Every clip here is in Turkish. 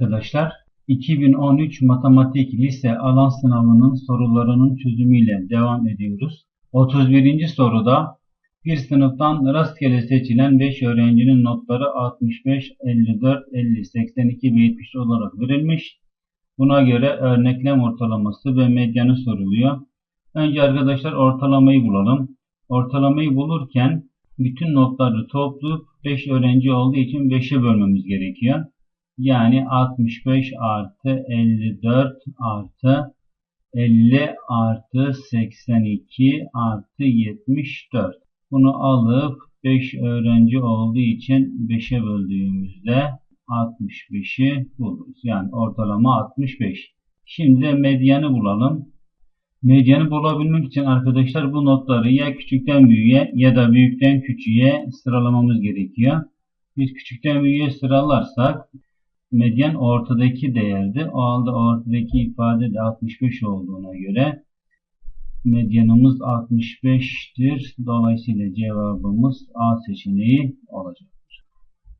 Arkadaşlar, 2013 Matematik Lise Alan Sınavı'nın sorularının çözümüyle devam ediyoruz. 31. soruda bir sınıftan rastgele seçilen 5 öğrencinin notları 65, 54, 50, 82 ve 70 olarak verilmiş. Buna göre örneklem ortalaması ve medyanı soruluyor. Önce arkadaşlar ortalamayı bulalım. Ortalamayı bulurken bütün notları toplayıp 5 öğrenci olduğu için 5'e bölmemiz gerekiyor. Yani 65 artı 54 artı 50 artı 82 artı 74. Bunu alıp 5 öğrenci olduğu için 5'e böldüğümüzde 65'i buluruz. Yani ortalama 65. Şimdi de medyanı bulalım. Medyanı bulabilmek için arkadaşlar bu notları ya küçükten büyüğe ya da büyükten küçüğe sıralamamız gerekiyor. Biz küçükten büyüğe sıralarsak medyan ortadaki değerdi. O halde ortadaki ifade de 65 olduğuna göre medyanımız 65'tir. Dolayısıyla cevabımız A seçeneği olacaktır.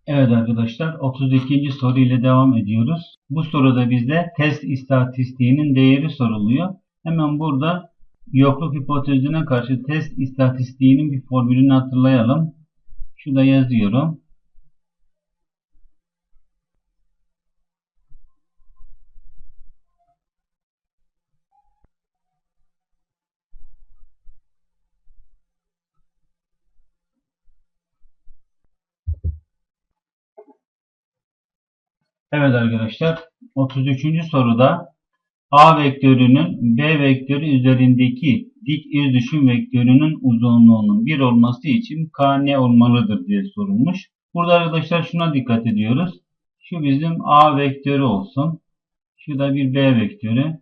Evet arkadaşlar 32. soru ile devam ediyoruz. Bu soruda bizde test istatistiğinin değeri soruluyor. Hemen burada yokluk hipotezine karşı test istatistiğinin bir formülünü hatırlayalım. Şurada yazıyorum. Evet arkadaşlar 33. soruda A vektörünün B vektörü üzerindeki dik iz düşüm vektörünün uzunluğunun 1 olması için K ne olmalıdır diye sorulmuş. Burada arkadaşlar şuna dikkat ediyoruz. Şu bizim A vektörü olsun. Şu da bir B vektörü.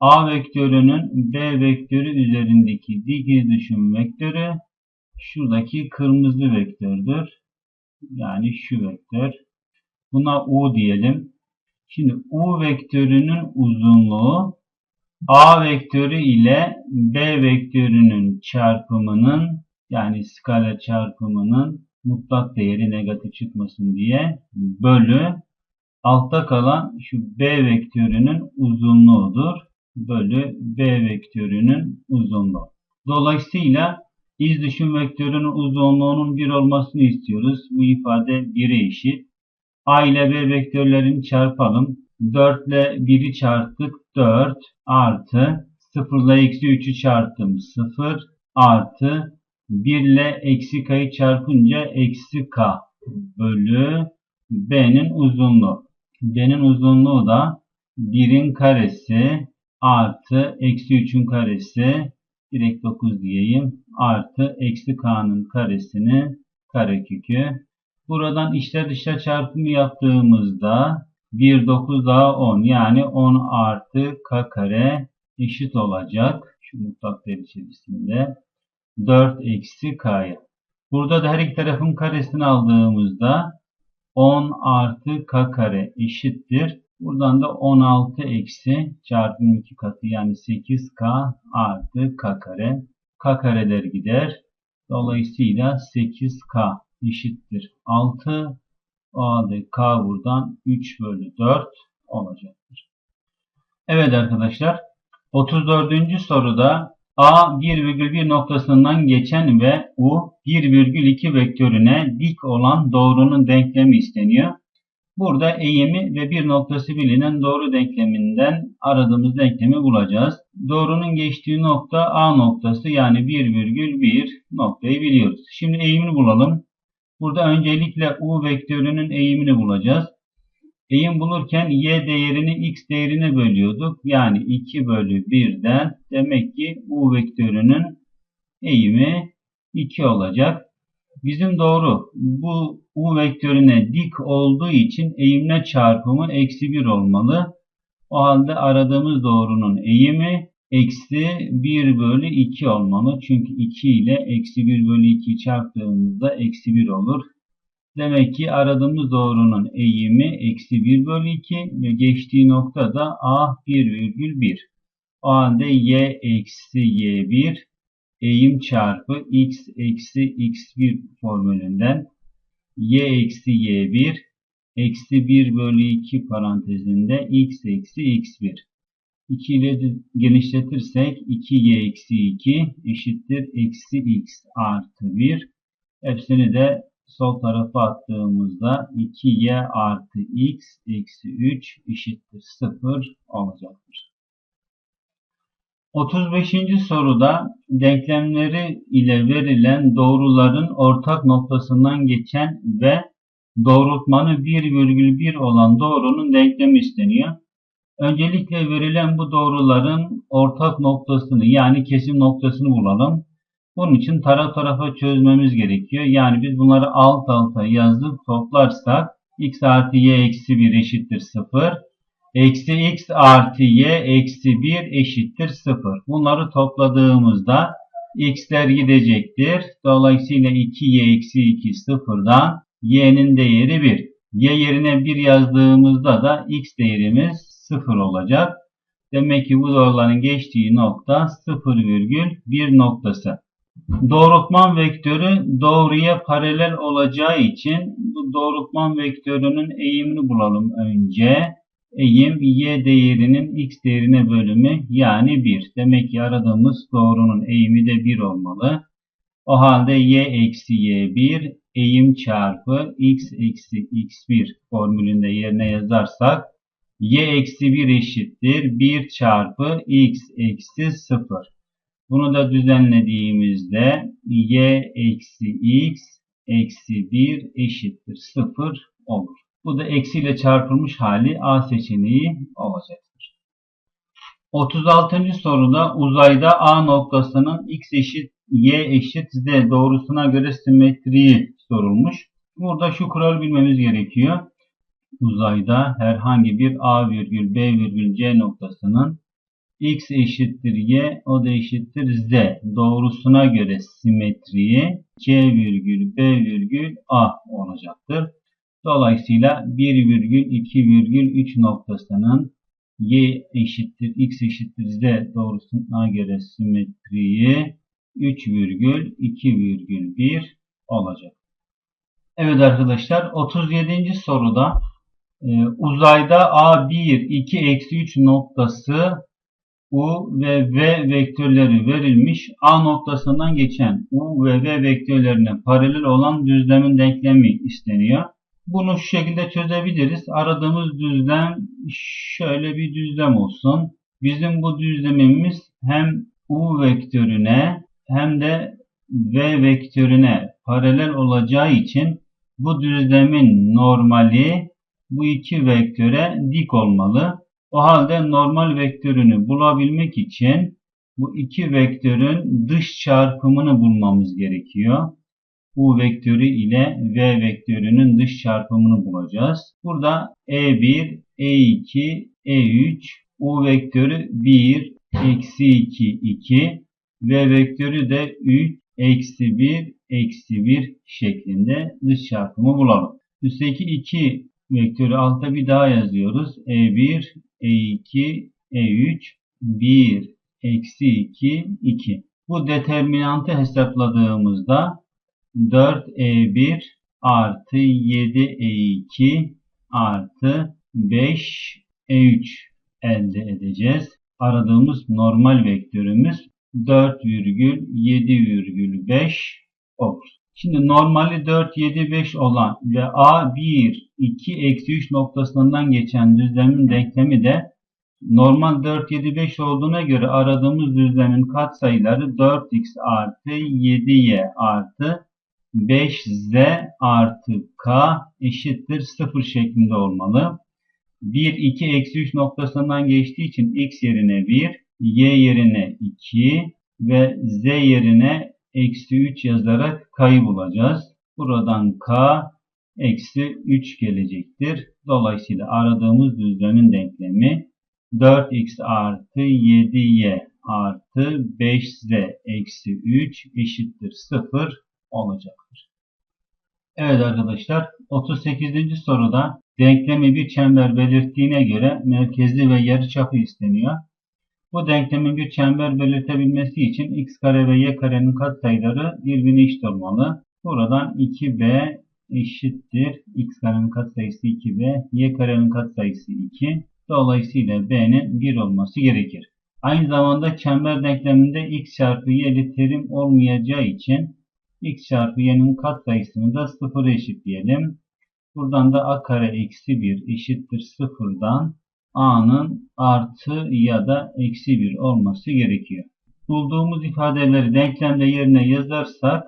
A vektörünün B vektörü üzerindeki dik iz düşüm vektörü şuradaki kırmızı vektördür. Yani şu vektör. Buna U diyelim. Şimdi U vektörünün uzunluğu A vektörü ile B vektörünün çarpımının yani skala çarpımının mutlak değeri negatif çıkmasın diye bölü altta kalan şu B vektörünün uzunluğudur. Bölü B vektörünün uzunluğu. Dolayısıyla iz düşüm vektörünün uzunluğunun 1 olmasını istiyoruz. Bu ifade 1'e eşit. A ile B vektörlerini çarpalım. 4 ile 1'i çarptık. 4 artı 0 ile eksi 3'ü çarptım. 0 artı 1 ile eksi k'yı çarpınca eksi k bölü b'nin uzunluğu. B'nin uzunluğu da 1'in karesi artı eksi 3'ün karesi direkt 9 diyeyim artı eksi k'nın karesini karekökü Buradan içler dışlar çarpımı yaptığımızda 1 9 daha 10 yani 10 artı k kare eşit olacak. Şu mutlak değer içerisinde 4 eksi k'ya. Burada da her iki tarafın karesini aldığımızda 10 artı k kare eşittir. Buradan da 16 eksi çarpım 2 katı yani 8k artı k kare. k kareler gider. Dolayısıyla 8k eşittir 6. O k buradan 3 bölü 4 olacaktır. Evet arkadaşlar 34. soruda A 1,1 noktasından geçen ve U 1,2 vektörüne dik olan doğrunun denklemi isteniyor. Burada eğimi ve bir noktası bilinen doğru denkleminden aradığımız denklemi bulacağız. Doğrunun geçtiği nokta A noktası yani 1,1 noktayı biliyoruz. Şimdi eğimini bulalım. Burada öncelikle u vektörünün eğimini bulacağız. Eğim bulurken y değerini x değerine bölüyorduk. Yani 2 bölü 1'den demek ki u vektörünün eğimi 2 olacak. Bizim doğru bu u vektörüne dik olduğu için eğimle çarpımı eksi 1 olmalı. O halde aradığımız doğrunun eğimi eksi 1 bölü 2 olmalı. Çünkü 2 ile eksi 1 bölü 2 çarptığımızda eksi 1 olur. Demek ki aradığımız doğrunun eğimi eksi 1 bölü 2 ve geçtiği nokta da A 1,1. O halde Y eksi Y1 eğim çarpı X eksi X1 formülünden Y eksi Y1 eksi 1 bölü 2 parantezinde x eksi x1. 2 ile genişletirsek 2y eksi 2 eşittir eksi x artı 1. Hepsini de sol tarafa attığımızda 2y artı x eksi 3 eşittir 0 olacaktır. 35. soruda denklemleri ile verilen doğruların ortak noktasından geçen ve doğrultmanı 1,1 olan doğrunun denklemi isteniyor. Öncelikle verilen bu doğruların ortak noktasını yani kesim noktasını bulalım. Bunun için taraf tarafa çözmemiz gerekiyor. Yani biz bunları alt alta yazıp toplarsak x artı y eksi 1 eşittir 0. Eksi x artı y eksi 1 eşittir 0. Bunları topladığımızda x'ler gidecektir. Dolayısıyla 2y eksi 2 sıfırdan y'nin değeri 1. y yerine 1 yazdığımızda da x değerimiz 0 olacak. Demek ki bu doğruların geçtiği nokta 0,1 noktası. Doğrultman vektörü doğruya paralel olacağı için bu doğrultman vektörünün eğimini bulalım önce. Eğim y değerinin x değerine bölümü yani 1. Demek ki aradığımız doğrunun eğimi de 1 olmalı. O halde y eksi y1 eğim çarpı x eksi x1 formülünde yerine yazarsak y eksi 1 eşittir 1 çarpı x eksi 0. Bunu da düzenlediğimizde y eksi x eksi 1 eşittir 0 olur. Bu da eksiyle çarpılmış hali A seçeneği olacaktır. 36. soruda uzayda A noktasının x eşit y eşit z doğrusuna göre simetriği sorulmuş. Burada şu kuralı bilmemiz gerekiyor. Uzayda herhangi bir A virgül B virgül C noktasının x eşittir y o da eşittir z doğrusuna göre simetriği c virgül b virgül a olacaktır. Dolayısıyla 1 virgül 2 virgül 3 noktasının y eşittir x eşittir z doğrusuna göre simetriği 3 virgül 2 virgül 1 olacak. Evet arkadaşlar 37. soruda uzayda A1, 2, eksi 3 noktası U ve V vektörleri verilmiş. A noktasından geçen U ve V vektörlerine paralel olan düzlemin denklemi isteniyor. Bunu şu şekilde çözebiliriz. Aradığımız düzlem şöyle bir düzlem olsun. Bizim bu düzlemimiz hem U vektörüne hem de V vektörüne paralel olacağı için bu düzlemin normali bu iki vektöre dik olmalı. O halde normal vektörünü bulabilmek için bu iki vektörün dış çarpımını bulmamız gerekiyor. U vektörü ile V vektörünün dış çarpımını bulacağız. Burada E1, E2, E3, U vektörü 1, eksi 2, 2, V vektörü de 3, eksi 1, eksi 1 şeklinde dış çarpımı bulalım. Üstteki iki vektörü altta bir daha yazıyoruz. E1, E2, E3, 1, eksi 2, 2. Bu determinantı hesapladığımızda 4E1 artı 7E2 artı 5E3 elde edeceğiz. Aradığımız normal vektörümüz 4,7,5 olur. Şimdi normali 4, 7, 5 olan ve A 1, 2, eksi 3 noktasından geçen düzlemin denklemi de normal 4, 7, 5 olduğuna göre aradığımız düzlemin katsayıları 4x artı 7y artı 5z artı k eşittir 0 şeklinde olmalı. 1, 2, eksi 3 noktasından geçtiği için x yerine 1, y yerine 2 ve z yerine eksi 3 yazarak k'yı bulacağız. Buradan k eksi 3 gelecektir. Dolayısıyla aradığımız düzlemin denklemi 4x artı 7y artı 5z eksi 3 eşittir 0 olacaktır. Evet arkadaşlar 38. soruda denklemi bir çember belirttiğine göre merkezi ve yarıçapı isteniyor. Bu denklemin bir çember belirtebilmesi için x kare ve y karenin katsayıları birbirine eşit olmalı. Buradan 2b eşittir x karenin katsayısı 2b, y karenin katsayısı 2. Dolayısıyla b'nin 1 olması gerekir. Aynı zamanda çember denkleminde x çarpı y'li terim olmayacağı için x çarpı y'nin katsayısını da 0'a eşitleyelim. Buradan da a kare eksi 1 eşittir 0'dan a'nın artı ya da eksi 1 olması gerekiyor. Bulduğumuz ifadeleri denklemde yerine yazarsak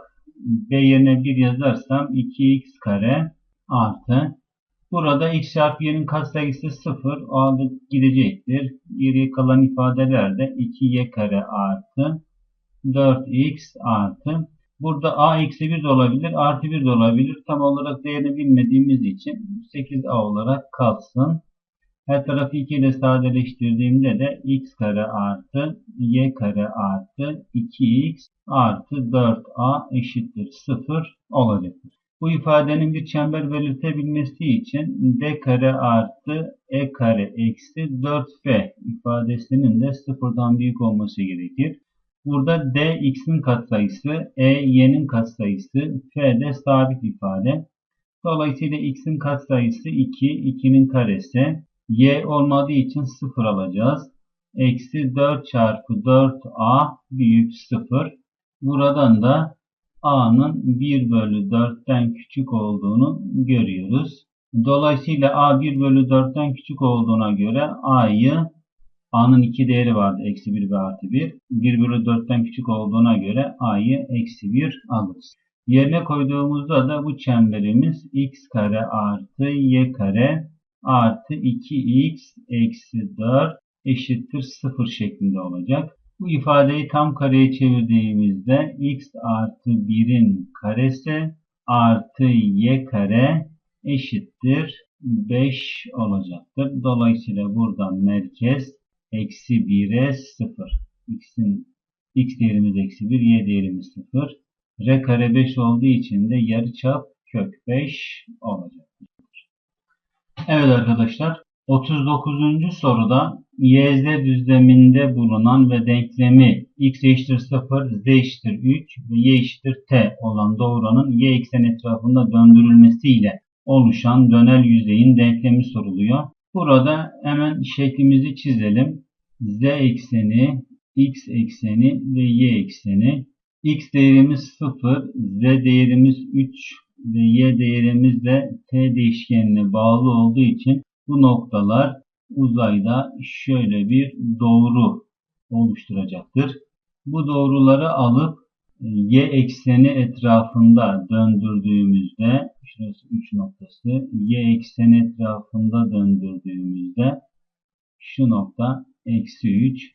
b yerine 1 yazarsam 2x kare artı burada x çarpı y'nin katsayısı 0 o halde gidecektir. Geriye kalan ifadeler de 2y kare artı 4x artı Burada a eksi 1 de olabilir, artı 1 de olabilir. Tam olarak değerini bilmediğimiz için 8a olarak kalsın. Her tarafı 2 ile sadeleştirdiğimde de x kare artı y kare artı 2x artı 4a eşittir 0 olacaktır. Bu ifadenin bir çember belirtebilmesi için d kare artı e kare eksi 4f ifadesinin de sıfırdan büyük olması gerekir. Burada d x'in katsayısı, e y'nin katsayısı, f de sabit ifade. Dolayısıyla x'in katsayısı 2, 2'nin karesi. Y olmadığı için 0 alacağız. Eksi 4 çarpı 4a büyük 0. Buradan da a'nın 1 bölü 4'ten küçük olduğunu görüyoruz. Dolayısıyla a 1 bölü 4'ten küçük olduğuna göre a'yı A'nın iki değeri vardı. Eksi 1 ve artı 1. 1 bölü 4'ten küçük olduğuna göre A'yı eksi 1 alırız. Yerine koyduğumuzda da bu çemberimiz x kare artı y kare artı 2x eksi 4 eşittir 0 şeklinde olacak. Bu ifadeyi tam kareye çevirdiğimizde x artı 1'in karesi artı y kare eşittir 5 olacaktır. Dolayısıyla buradan merkez eksi 1'e 0. X'in x değerimiz eksi 1, y değerimiz 0. R kare 5 olduğu için de yarıçap kök 5 olacak. Evet arkadaşlar 39. soruda YZ düzleminde bulunan ve denklemi x eşittir 0, z eşittir 3 ve y eşittir t olan doğranın y eksen etrafında döndürülmesiyle oluşan dönel yüzeyin denklemi soruluyor. Burada hemen şeklimizi çizelim. Z ekseni, x ekseni ve y ekseni. x değerimiz 0, z değerimiz 3 ve y değerimiz de t değişkenine bağlı olduğu için bu noktalar uzayda şöyle bir doğru oluşturacaktır. Bu doğruları alıp y ekseni etrafında döndürdüğümüzde şurası 3 noktası y ekseni etrafında döndürdüğümüzde şu nokta eksi 3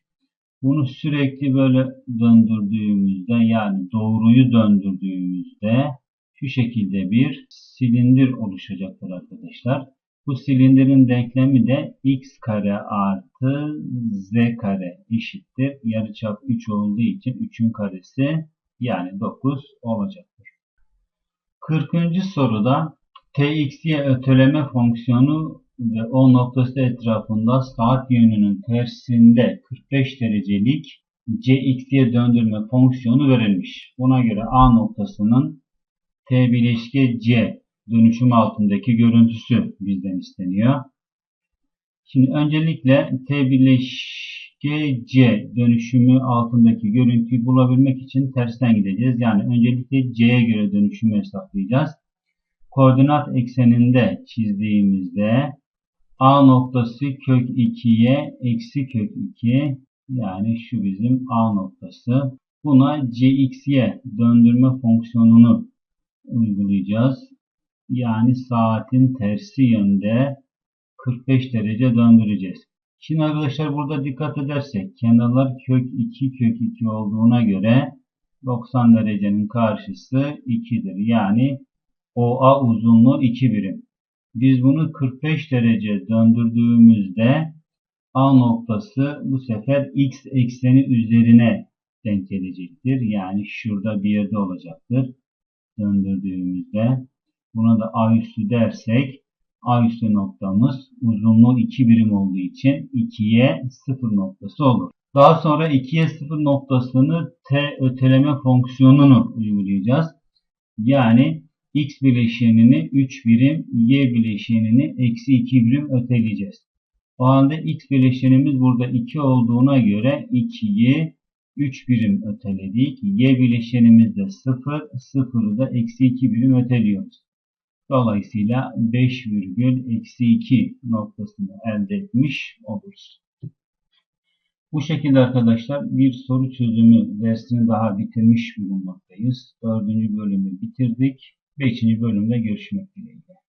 bunu sürekli böyle döndürdüğümüzde yani doğruyu döndürdüğümüzde şu şekilde bir silindir oluşacaktır arkadaşlar. Bu silindirin denklemi de x kare artı z kare eşittir. Yarıçap 3 olduğu için 3'ün karesi yani 9 olacaktır. 40. soruda txy öteleme fonksiyonu ve o noktası etrafında saat yönünün tersinde 45 derecelik cx'ye döndürme fonksiyonu verilmiş. Buna göre A noktasının t bileşke c dönüşüm altındaki görüntüsü bizden isteniyor. Şimdi öncelikle t bileşke c dönüşümü altındaki görüntüyü bulabilmek için tersten gideceğiz. Yani öncelikle c'ye göre dönüşümü hesaplayacağız. Koordinat ekseninde çizdiğimizde A noktası kök 2'ye eksi kök 2 yani şu bizim A noktası. Buna cxy döndürme fonksiyonunu uygulayacağız. Yani saatin tersi yönde 45 derece döndüreceğiz. Şimdi arkadaşlar burada dikkat edersek kenarlar kök 2 kök 2 olduğuna göre 90 derecenin karşısı 2'dir. Yani OA uzunluğu 2 birim. Biz bunu 45 derece döndürdüğümüzde A noktası bu sefer x ekseni üzerine denk gelecektir. Yani şurada bir yerde olacaktır. Döndürdüğümüzde buna da A üstü dersek A üstü noktamız uzunluğu 2 birim olduğu için 2'ye 0 noktası olur. Daha sonra 2'ye 0 noktasını t öteleme fonksiyonunu uygulayacağız. Yani x bileşenini 3 birim, y bileşenini eksi 2 birim öteleyeceğiz. O halde x bileşenimiz burada 2 olduğuna göre 2'yi 3 birim öteledik. Y bileşenimiz de 0, 0'ı da eksi 2 birim öteliyoruz. Dolayısıyla 5 virgül eksi 2 noktasını elde etmiş oluruz. Bu şekilde arkadaşlar bir soru çözümü dersini daha bitirmiş bulunmaktayız. Dördüncü bölümü bitirdik. Beşinci bölümde görüşmek dileğiyle.